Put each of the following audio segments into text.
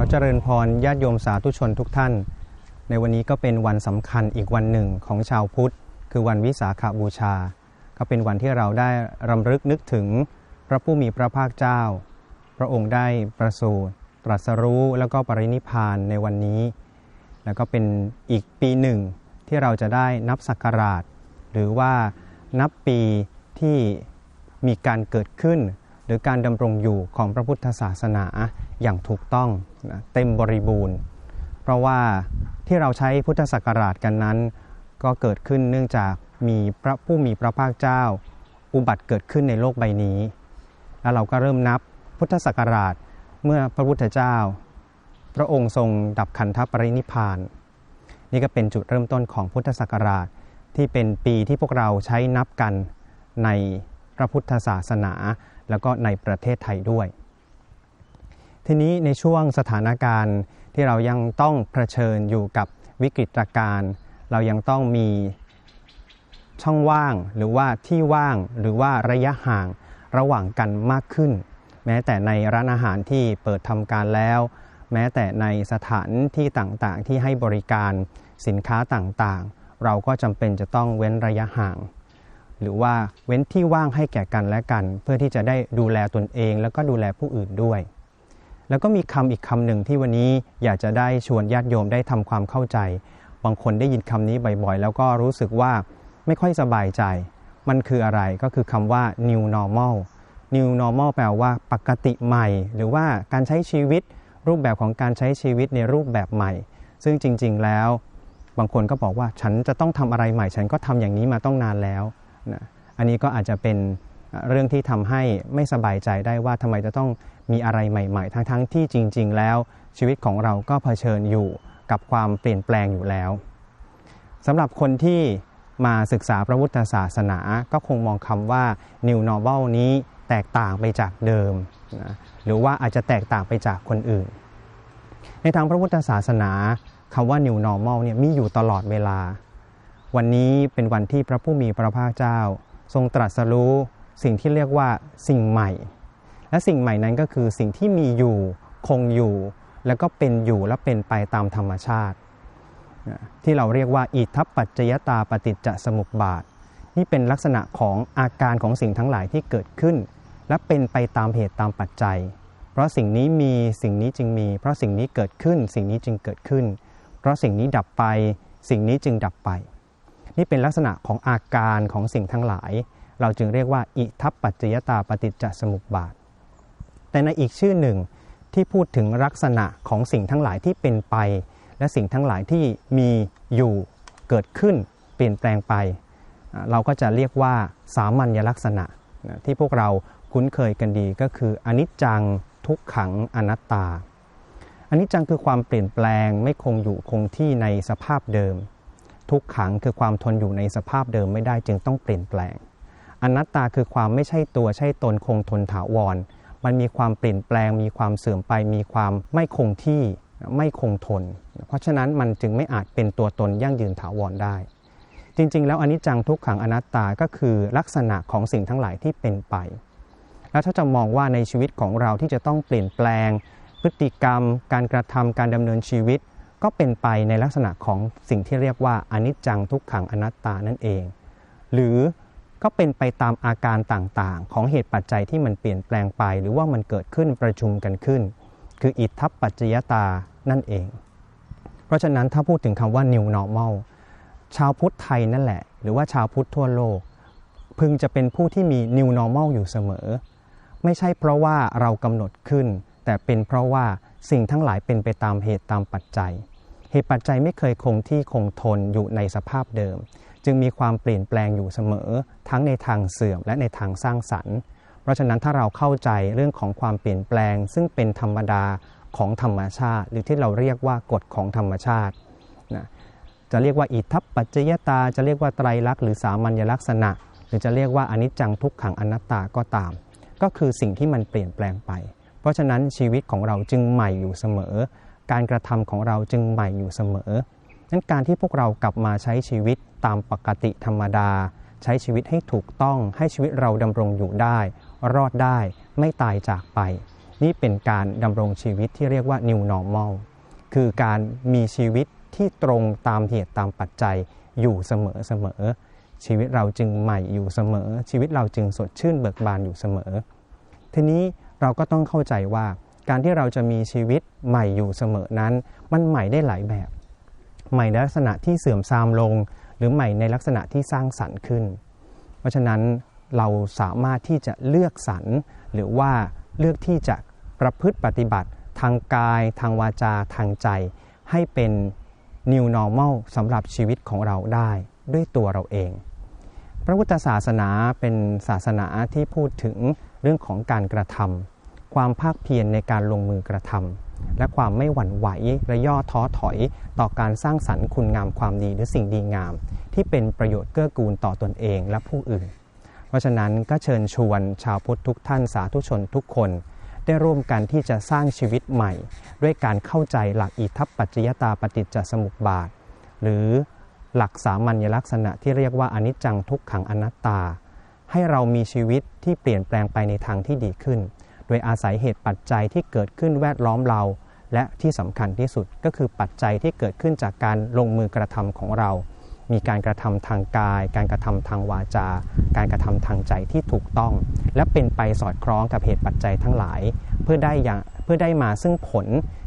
ขอเจริญพรญาติโยมสาธุชนทุกท่าน ในวันนี้ก็เป็นวันสำคัญอีกวันหนึ่งของชาวพุทธ คือวันวิสาขาบูชา ก็เป็นวันที่เราได้รำลึกนึกถึงพระผู้มีพระภาคเจ้า พระองค์ได้ประสูติตรัสรู้แล้วก็ปรินิพพานในวันนี้ แล้วก็เป็นอีกปีหนึ่งที่เราจะได้นับศักราช หรือว่านับปีที่มีการเกิดขึ้น หรือการดำรงอยู่ของพระพุทธศาสนาอย่างถูกต้องนะเต็มบริบูรณ์ เพราะว่าที่เราใช้พุทธศักราชกันนั้น ก็เกิดขึ้นเนื่องจากมีพระผู้มีพระภาคเจ้า อุบัติเกิดขึ้นในโลกใบนี้ แล้วเราก็เริ่มนับพุทธศักราชเมื่อพระพุทธเจ้า พระองค์ทรงดับขันธปรินิพพาน นี่ก็เป็นจุดเริ่มต้นของพุทธศักราชที่เป็นปีที่พวกเราใช้นับกันในพระพุทธศาสนา แล้วก็ในประเทศไทยด้วย ทีนี้ในช่วงสถานการณ์ที่เรายังต้องเผชิญอยู่กับวิกฤตการณ์เรายังต้องมีช่องว่างหรือว่าที่ว่างหรือว่าระยะห่างระหว่างกันมากขึ้น แม้แต่ในร้านอาหารที่เปิดทำการแล้ว แม้แต่ในสถานที่ต่างๆ ที่ให้บริการสินค้าต่างๆ เราก็จำเป็นจะต้องเว้นระยะห่าง หรือว่าเว้นที่ว่างให้แก่กันและกัน เพื่อที่จะได้ดูแลตนเอง แล้วก็ดูแลผู้อื่นด้วย แล้วก็มีคำอีกคำหนึ่งที่วันนี้อยากจะได้ชวนญาติโยมได้ทำความเข้าใจ บางคนได้ยินคำนี้บ่อยๆ แล้วก็รู้สึกว่าไม่ค่อยสบายใจ มันคืออะไรก็คือคำว่า new normal new normal แปลว่าปกติใหม่ หรือว่าการใช้ชีวิตรูปแบบของการใช้ชีวิตในรูปแบบใหม่ ซึ่งจริง ๆ แล้ว บางคนก็บอกว่าฉันจะต้องทำอะไรใหม่ ฉันก็ทำอย่างนี้มาต้องนานแล้ว นะอันนี้ก็อาจจะเป็นเรื่องที่ทำให้ไม่สบายใจได้ว่าทำไมจะต้องมีอะไรใหม่ ๆ ทั้งๆที่จริง ๆ แล้วชีวิตของเราก็เผชิญอยู่กับความเปลี่ยนแปลงอยู่แล้วสำหรับคนที่มาศึกษาพระพุทธศาสนาก็คงมองคำว่า new normal นี้แตกต่างไปจากเดิมนะหรือว่าอาจจะแตกต่างไปจากคนอื่น ในทางพระพุทธศาสนาคำว่า new normal เนี่ยมีอยู่ตลอดเวลา วันนี้เป็นวันที่พระผู้มีพระภาคเจ้า ทรงตรัสรู้สิ่งที่เรียกว่าสิ่งใหม่ และสิ่งใหม่นั้นก็คือสิ่งที่มีอยู่คงอยู่ แล้วก็เป็นอยู่และเป็นไปตามธรรมชาติ ที่เราเรียกว่าอิทัปปัจจยตาปฏิจจสมุปบาท นี่เป็นลักษณะของอาการของสิ่งทั้งหลายที่เกิดขึ้น และเป็นไปตามเหตุตามปัจจัย เพราะสิ่งนี้มีสิ่งนี้จึงมี เพราะสิ่งนี้เกิดขึ้น สิ่งนี้จึงเกิดขึ้น เพราะสิ่งนี้ดับไป สิ่งนี้จึงดับไป นี่เป็นลักษณะของอาการของสิ่งทั้งหลาย เราจึงเรียกว่า อิทัปปัจจยตาปฏิจจสมุปบาท แต่ในอีกชื่อหนึ่งที่พูดถึงลักษณะของสิ่งทั้งหลายที่เป็นไป และสิ่งทั้งหลายที่มีอยู่เกิดขึ้น เปลี่ยนแปลงไป เราก็จะเรียกว่าสามัญลักษณะที่พวกเราคุ้นเคยกันดีก็คืออนิจจังทุกขังอนัตตาอนิจจังคือความเปลี่ยนแปลงไม่คงอยู่คงที่ในสภาพเดิม ทุกขังคือความทนอยู่ในสภาพเดิมไม่ได้จึงต้องเปลี่ยนแปลง อนัตตาคือความไม่ใช่ตัวใช่ตนคงทนถาวร มันมีความเปลี่ยนแปลง มีความเสื่อมไป มีความไม่คงที่ไม่คงทน เพราะฉะนั้นมันจึงไม่อาจเป็นตัวตนยั่งยืนถาวรได้ จริง ๆ แล้วอนิจจังทุกขังอนัตตาก็คือลักษณะของสิ่งทั้งหลายที่เป็นไป แล้วถ้าจะมองว่าในชีวิตของเราที่จะต้องเปลี่ยนแปลง พฤติกรรม การกระทำการดำเนินชีวิต ก็เป็นไปในลักษณะของสิ่งที่เรียกว่าอนิจจังทุกขังอนัตตานั่นเอง หรือก็เป็นไปตามอาการต่างๆ ของเหตุปัจจัยที่มันเปลี่ยนแปลงไป หรือว่ามันเกิดขึ้นประชุมกันขึ้น คืออิทธัปปัจจยตานั่นเอง เพราะฉะนั้นถ้าพูดถึงคำว่า new normal ชาวพุทธไทยนั่นแหละ หรือว่าชาวพุทธทั่วโลก พึงจะเป็นผู้ที่มี new normal อยู่เสมอ ไม่ใช่เพราะว่าเรากำหนดขึ้น แต่เป็นเพราะว่า สิ่งทั้งหลายเป็นไปตามเหตุตามปัจจัย เหตุปัจจัยไม่เคยคงที่คงทนอยู่ในสภาพเดิม จึงมีความเปลี่ยนแปลงอยู่เสมอ ทั้งในทางเสื่อมและในทางสร้างสรรค์ เพราะฉะนั้นถ้าเราเข้าใจเรื่องของความเปลี่ยนแปลง ซึ่งเป็นธรรมดาของธรรมชาติ หรือที่เราเรียกว่ากฎของธรรมชาตินะจะเรียกว่าอิทัปปัจจยตา จะเรียกว่าไตรลักษณ์หรือสามัญลักษณะ หรือจะเรียกว่าอนิจจังทุกขังอนัตตาก็ตาม ก็คือสิ่งที่มันเปลี่ยนแปลงไป เพราะฉะนั้นชีวิตของเราจึงใหม่อยู่เสมอ การกระทำของเราจึงใหม่อยู่เสมอนั้นการที่พวกเรากลับมาใช้ชีวิตตามปกติธรรมดา ใช้ชีวิตให้ถูกต้องให้ชีวิตเราดำรงอยู่ได้ รอดได้ไม่ตายจากไป นี่เป็นการดำรงชีวิตที่เรียกว่า new normal คือการมีชีวิตที่ตรงตามเหตุตามปัจจัยอยู่เสมอเสมอ ชีวิตเราจึงใหม่อยู่เสมอ ชีวิตเราจึงสดชื่นเบิกบานอยู่เสมอ ทีนี้ เราก็ต้องเข้าใจว่าการที่เราจะมีชีวิตใหม่อยู่เสมอนั้น มันใหม่ได้หลายแบบ ใหม่ในลักษณะที่เสื่อมทรามลง หรือใหม่ในลักษณะที่สร้างสรรค์ขึ้น เพราะฉะนั้นเราสามารถที่จะเลือกสรรหรือว่าเลือกที่จะประพฤติปฏิบัติ ทางกาย ทางวาจาทางใจ ให้เป็น new normal สำหรับชีวิตของเราได้ด้วยตัวเราเอง ระพุทธศาสนาเป็นศาสนาที่พูดถึงเรื่องของการกระทำความภาคเพียรในการลงมือกระทำและความไม่หวั่นไหวและย่อท้อถอย ต่อการสร้างสรรค์คุณงามความดีหรือสิ่งดีงาม ที่เป็นประโยชน์เกื้อกูลต่อตนเองและผู้อื่น เพราะฉะนั้นก็เชิญชวนชาวพุทธทุกท่านสาธุชนทุกคนได้ร่วมกันที่จะสร้างชีวิตใหม่ ด้วยการเข้าใจหลักอิทัปปัจจยตาปฏิจจสมุปบาท หรือ หลักสามัญลักษณะที่เรียกว่าอนิจจังทุกขังอนัตตา ให้เรามีชีวิตที่เปลี่ยนแปลงไปในทางที่ดีขึ้น โดยอาศัยเหตุปัจจัยที่เกิดขึ้นแวดล้อมเรา และที่สำคัญที่สุดก็คือปัจจัยที่เกิดขึ้นจากการลงมือกระทำของเรา มีการกระทำทางกาย การกระทำทางวาจา การกระทำทางใจที่ถูกต้อง และเป็นไปสอดคล้องกับเหตุปัจจัยทั้งหลาย เพื่อได้อย่างเพื่อได้มาซึ่งผล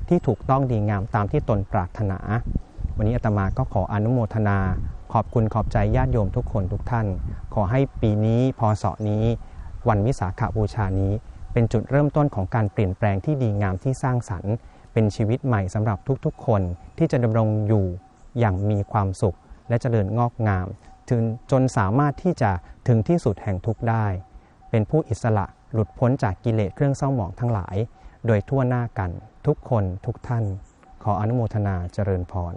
ที่ถูกต้องดีงามตามที่ตนปรารถนา วันนี้อาตมาก็ขออนุโมทนา ขอบคุณขอบใจญาติโยมทุกคนทุกท่าน ขอให้ปีนี้พศนี้ วันวิสาขบูชานี้ เป็นจุดเริ่มต้นของการเปลี่ยนแปลงที่ดีงามที่สร้างสรรค์ เป็นชีวิตใหม่สำหรับทุกๆ คนที่จะดำรงอยู่อย่างมีความสุข และเจริญงอกงามถึงจนสามารถที่จะถึงที่สุดแห่งทุกได้ เป็นผู้อิสระหลุดพ้นจากกิเลสเครื่องเศร้าหมองทั้งหลาย โดยทั่วหน้ากัน ทุกคนทุกท่าน ขออนุโมทนาเจริญพร